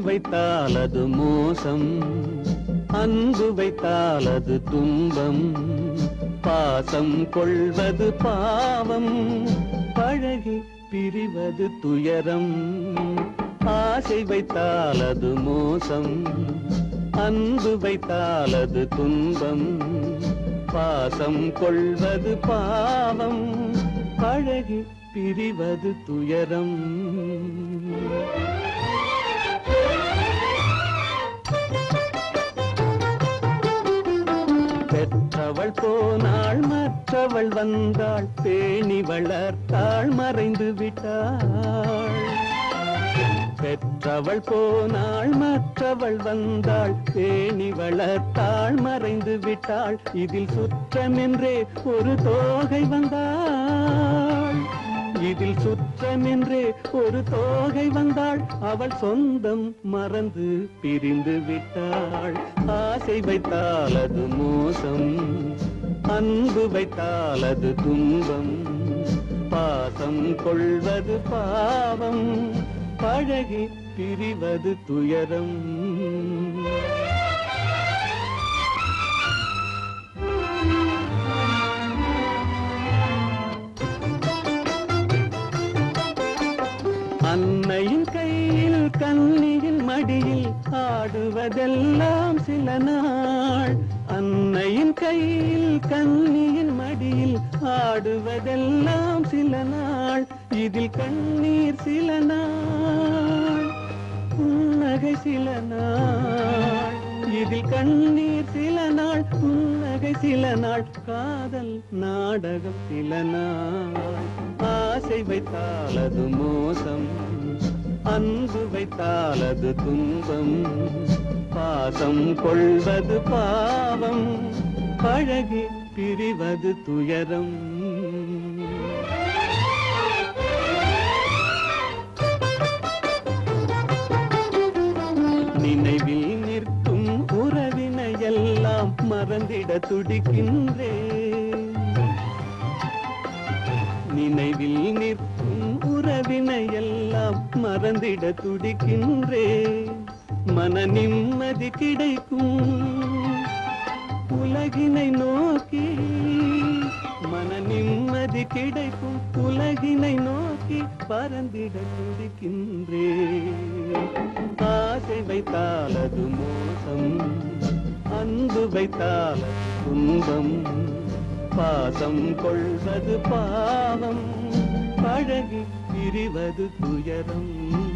வைத்தால் அது மோசம் அன்பு வைத்தால் அது துன்பம். பாசம் கொள்வது பாவம் பழகி பிரிவது துயரம். ஆசை வைத்தால் அது மோசம் அன்பு வைத்தால் அது துன்பம். பாசம் கொள்வது பாவம் பழகி பிரிவது துயரம். பெற்றவள் போனாள் மற்றவள் வந்தாள் பேணி வளர்த்தாள் மறைந்து விட்டாள். பெற்றவள் போனாள் மற்றவள் வந்தாள் பேணி வளர்த்தாள் மறைந்து விட்டாள். இதில் சுற்றமென்றே ஒரு தோகை வந்தாள். இதில் சுற்றமென்றே ஒரு தோகை வந்தாள். அவள் சொந்தம் மறந்து பிரிந்து விட்டாள். ஆசை வைத்தால் அது மோசம் அன்பு வைத்தால் அது துன்பம். பாசம் கொள்வது பாவம் பழகி பிரிவது துயரம். ஆடுவதெல்லாம் சில நாள். அன்னையின் கையில் கண்ணியின் மடியில் ஆடுவதெல்லாம் சில நாள். இதில் கண்ணீர் சில நாள். புன்னகை சில நாள். இதில் கண்ணீர் சில நாள். புன்னகை சில நாள். காதல் நாடகம் சில நாள். ஆசை வைத்தால் அது மோசம். அன்பு வைத்தால் அது துன்பம் பாசம் கொள்வது பாவம் பழகி பிரிவது துயரம். நினைவில் நிற்கும் உறவினையெல்லாம் மறந்திட துடிக்கின்றேன். நினைவில் நிற்கும் உறவினை எல்லாம் மறந்திட துடிக்கின்றே. மன நிம்மதி கிடைக்கும் உலகினை நோக்கி. மன நிம்மதி கிடைக்கும் உலகினை நோக்கி பறந்திட துடிக்கின்றே. ஆசை வைத்தால் அது மோசம் அன்பு வைத்தால் துன்பம். பாசம் கொள்வது பாவம் பழகி பிரிவது துயரம்.